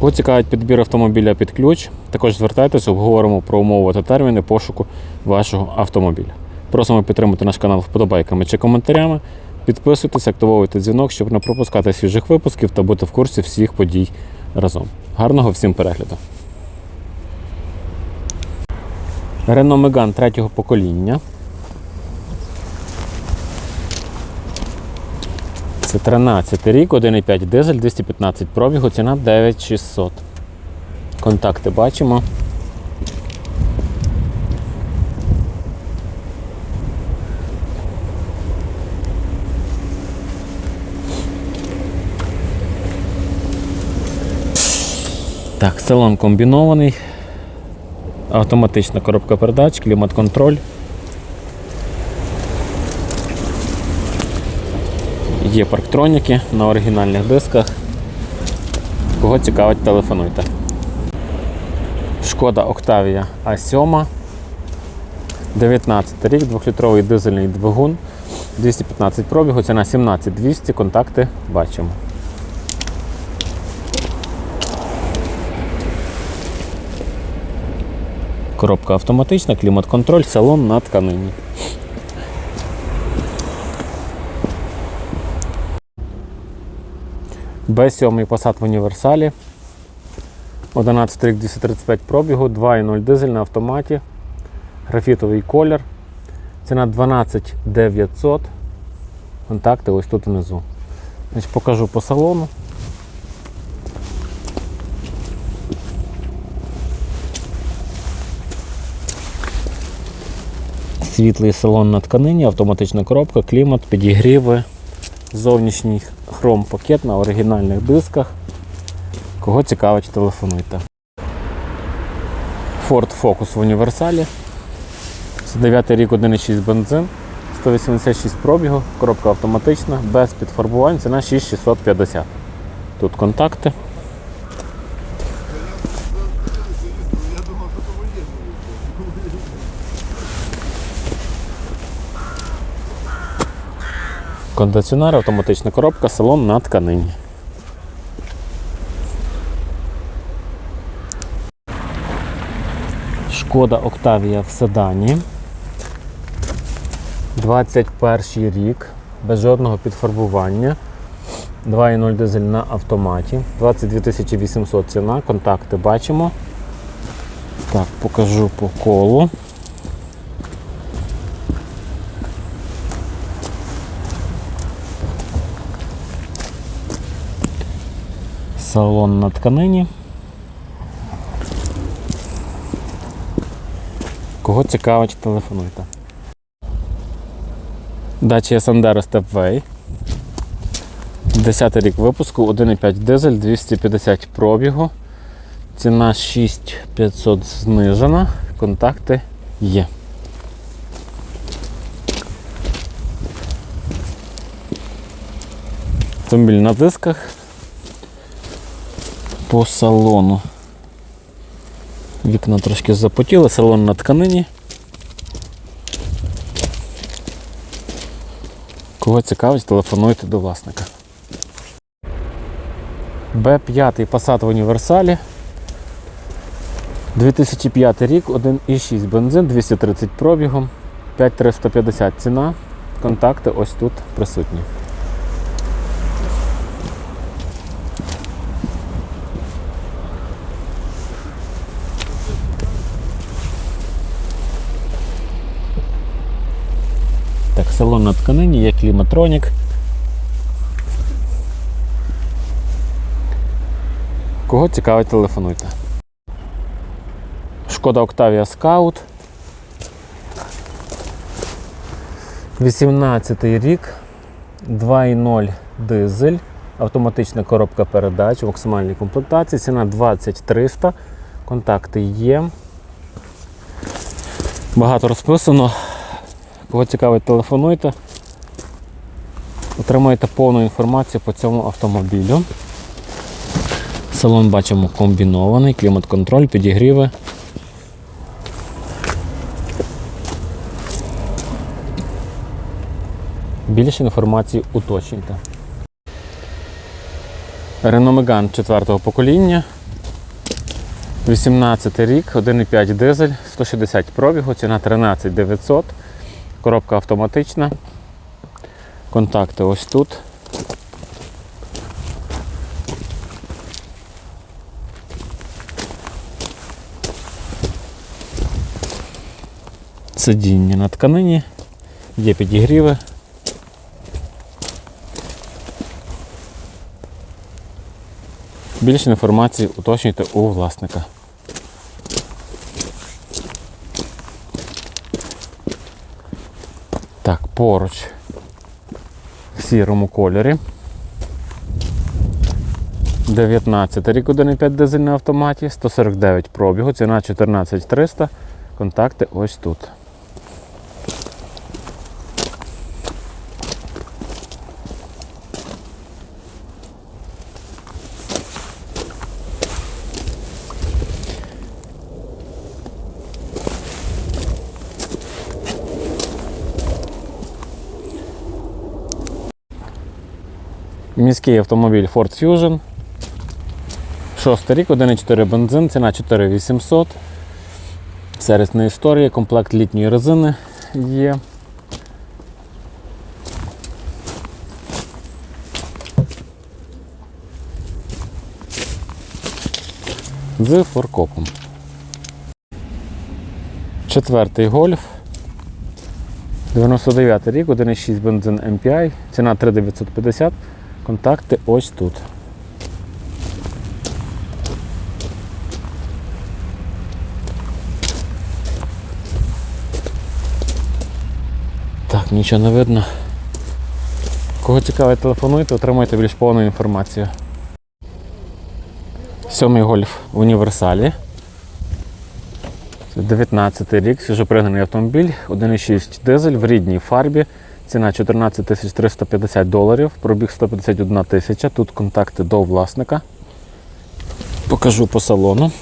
Кого цікавить підбір автомобіля під ключ, також звертайтеся, обговоримо про умови та терміни пошуку вашого автомобіля. Просимо підтримати наш канал вподобайками чи коментарями. Підписуйтесь, активовуйте дзвінок, щоб не пропускати свіжих випусків та бути в курсі всіх подій разом. Гарного всім перегляду! Renault Megane третього покоління. Це 13 рік, 1,5 дизель, 215 пробігу, ціна 9600. Контакти бачимо. Так, салон комбінований. Автоматична коробка передач, клімат-контроль. Є парктроніки на оригінальних дисках. Кого цікавить, телефонуйте. Шкода Octavia A7. 19 рік, 2-літровий дизельний двигун, 215 пробігу, ціна 17200, контакти бачимо. Коробка автоматична, клімат-контроль, салон на тканині. Б7 Passat в універсалі. 11 рік 235 пробігу, 2,0 дизель на автоматі. Графітовий колір. Ціна 12 900. Контакти ось тут внизу. Значить, покажу по салону. Світлий салон на тканині, автоматична коробка, клімат, підігріви, зовнішній хром-пакет на оригінальних дисках. Кого цікавить, телефонуйте. Ford Focus в універсалі. Це 9 рік 1,6 бензин, 186 пробігу, коробка автоматична, без підфарбувань, ціна 6650. Тут контакти. Кондиціонер, автоматична коробка, салон на тканині. Шкода Октавія в седані. 21 рік, без жодного підфарбування. 2,0 дизель на автоматі. 22 800 ціна, контакти бачимо. Так, покажу по колу. Салон на тканині. Кого цікавить, телефонуйте. Dacia Sandero Stepway. 10 рік випуску, 1,5 дизель, 250 пробігу. Ціна 6500 знижена. Контакти є. Автомобіль на дисках. По салону. Вікна трошки запотіли, салон на тканині. Кого цікавить, телефонуйте до власника. Б5 Passat в універсалі. 2005 рік, 1,6 бензин, 230 пробігом, 5350 ціна. Контакти ось тут присутні. Салон на тканині, є кліматронік. Кого цікавить, телефонуйте. Шкода Octavia Scout. 18 рік, 2,0 дизель, Автоматична коробка передач в максимальній комплектації. Ціна 20300. Контакти є. Багато розписано. Кого цікавить, телефонуйте. Отримаєте повну інформацію по цьому автомобілю. Салон бачимо комбінований, клімат-контроль, підігріви. Більше інформації уточнюйте. Renault Megane 4 покоління. 18 рік, 1,5 дизель, 160 пробігу, ціна 13 900. Коробка автоматична. Контакти ось тут. Сидіння на тканині, є підігріви. Більше інформації уточнюйте у власника. Так, поруч в сірому кольорі. 19 рік 1,5 дизель на автоматі, 149 пробігу, ціна 14300. Контакти ось тут. Міський автомобіль Ford Fusion. Шостий рік, 1,4 бензин, ціна 4800. Сервісна історія, комплект літньої резини є. З форкопом. Четвертий гольф. 99 рік, 1,6 бензин MPI, ціна 3950. Контакти ось тут. Так, нічого не видно. Кого цікавить, телефонуйте, отримайте більш повну інформацію. Сьомий гольф в універсалі. Це 19 рік, свіжопригнаний автомобіль, 1,6 дизель в рідній фарбі. Ціна 14 350 доларів, пробіг 151 тисяча. Тут контакти до власника. Покажу по салону.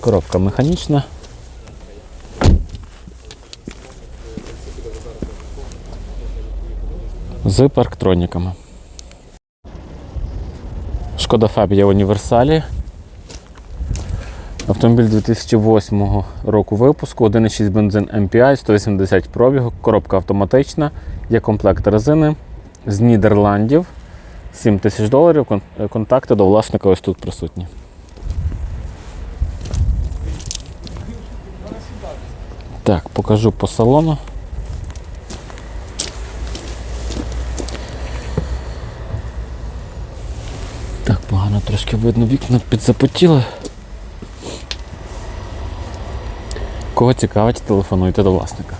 Коробка механічна. З парктроніками. Шкода Фабія універсалі. Автомобіль 2008 року випуску, 1,6 бензин MPI, 180 пробігу, коробка автоматична, є комплект резини з Нідерландів, 7 тисяч доларів. Е, Контакти до власника ось тут присутні. Так, покажу по салону. Погано трошки видно, вікна підзапотіли. Кого цікавить, телефонуйте до власника.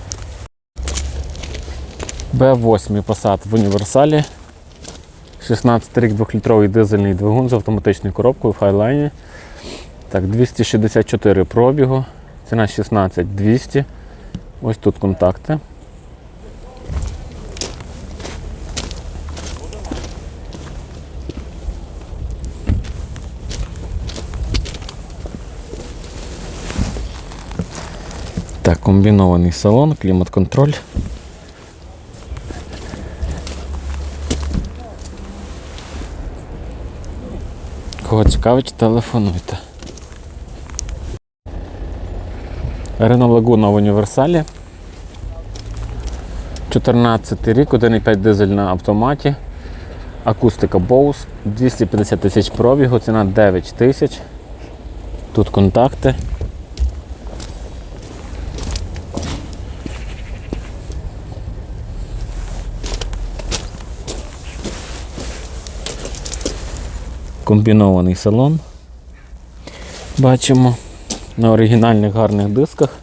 Б8 Passat в універсалі. 16 рік 2-літровий дизельний двигун з автоматичною коробкою в хайлайні. Так, 264 пробігу. Ціна 16 200. Ось тут контакти. Так, комбінований салон, клімат-контроль. Кого цікавить, телефонуйте. Renault Laguna в універсалі. 14 рік, 1,5 дизель на автоматі. Акустика Bose, 250 тисяч пробігу, ціна 9 тисяч. Тут контакти. Комбінований салон. Бачимо на оригінальних гарних дисках.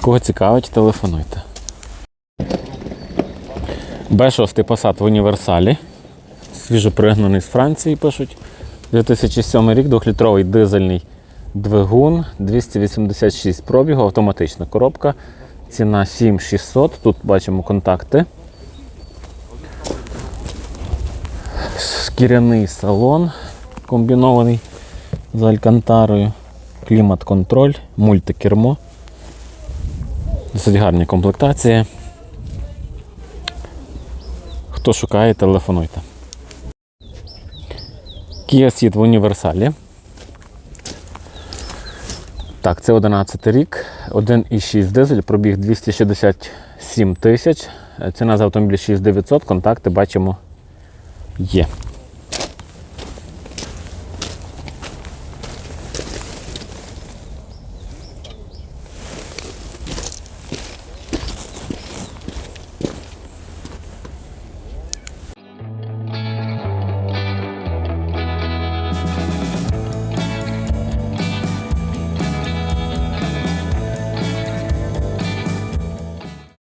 Кого цікавить, телефонуйте. Б6 Passat в універсалі. Свіжопригнаний з Франції пишуть. 2007 рік, 2-літровий дизельний двигун, 286 пробігу, автоматична коробка. Ціна 7600. Тут бачимо контакти. Шкіряний салон комбінований з алькантарою, клімат-контроль, мультикермо. Досить гарні комплектації. Хто шукає, телефонуйте. Kia Ceed в універсалі. Так, це 11 рік, 1,6 дизель, пробіг 267 тисяч. Ціна за автомобіль 6900, контакти бачимо є.